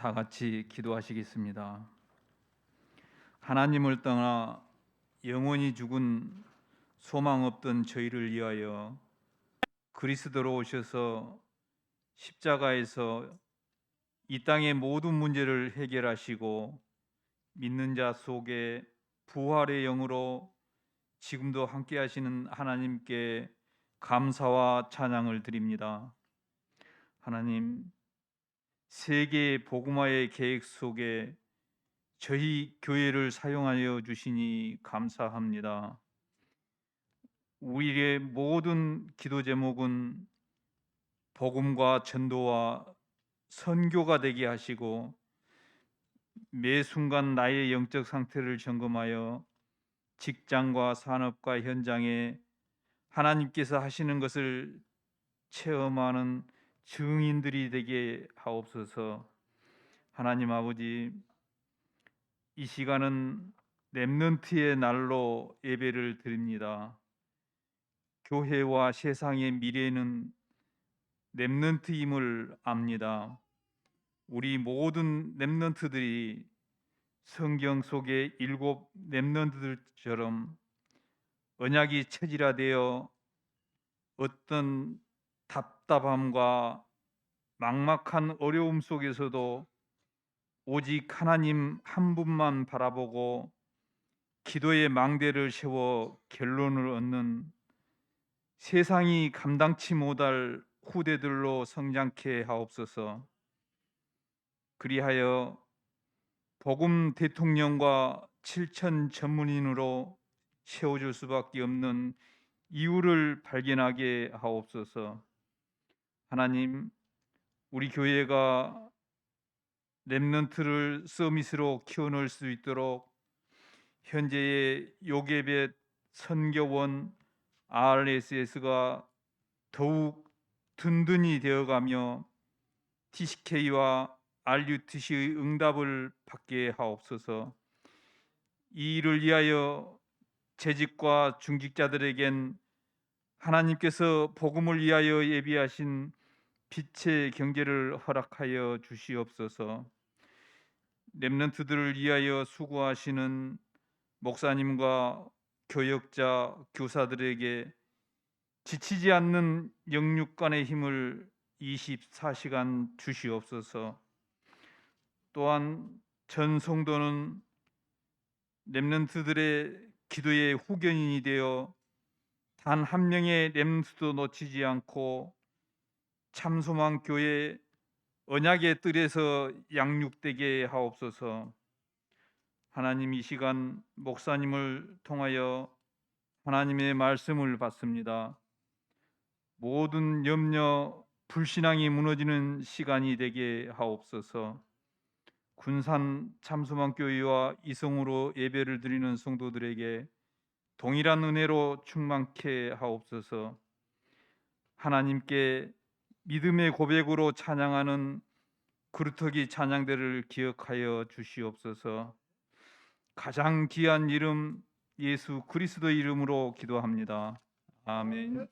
다 같이 기도하시겠습니다. 하나님을 떠나 영원히 죽은 소망 없던 저희를 위하여 그리스도로 오셔서 십자가에서 이 땅의 모든 문제를 해결하시고 믿는 자 속에 부활의 영으로 지금도 함께 하시는 하나님께 감사와 찬양을 드립니다. 하나님 세계 복음화의 계획 속에 저희 교회를 사용하여 주시니 감사합니다. 우리의 모든 기도 제목은 복음과 전도와 선교가 되게 하시고 매 순간 나의 영적 상태를 점검하여 직장과 산업과 현장에 하나님께서 하시는 것을 체험하는 증인들이 되게 하옵소서. 하나님 아버지 이 시간은 렘넌트의 날로 예배를 드립니다. 교회와 세상의 미래는 렘넌트임을 압니다. 우리 모든 렘넌트들이 성경 속의 일곱 렘넌트들처럼 언약이 체질화되어 어떤 답답함과 막막한 어려움 속에서도 오직 하나님 한 분만 바라보고 기도의 망대를 세워 결론을 얻는 세상이 감당치 못할 후대들로 성장케 하옵소서. 그리하여 복음 대통령과 칠천 전문인으로 세워줄 수밖에 없는 이유를 발견하게 하옵소서. 하나님, 우리 교회가 렘넌트를 서밋으로 키워놓을 수 있도록 현재의 요괴벳 선교원 RSS가 더욱 든든히 되어가며 TCK와 RUTC의 응답을 받게 하옵소서. 이 일을 위하여 재직과 중직자들에겐 하나님께서 복음을 위하여 예비하신 빛의 경제를 허락하여 주시옵소서. 렘넌트들을 위하여 수고하시는 목사님과 교역자, 교사들에게 지치지 않는 영육간의 힘을 24시간 주시옵소서. 또한 전 성도는 렘넌트들의 기도의 후견인이 되어 단 한 명의 렘넌트도 놓치지 않고 참소망 교회 언약의 뜰에서 양육되게 하옵소서. 하나님 이 시간 목사님을 통하여 하나님의 말씀을 받습니다. 모든 염려, 불신앙이 무너지는 시간이 되게 하옵소서. 군산 참소망 교회와 이성으로 예배를 드리는 성도들에게 동일한 은혜로 충만케 하옵소서. 하나님께 믿음의 고백으로 찬양하는 그루터기 찬양대를 기억하여 주시옵소서. 가장 귀한 이름 예수 그리스도 이름으로 기도합니다. 아멘.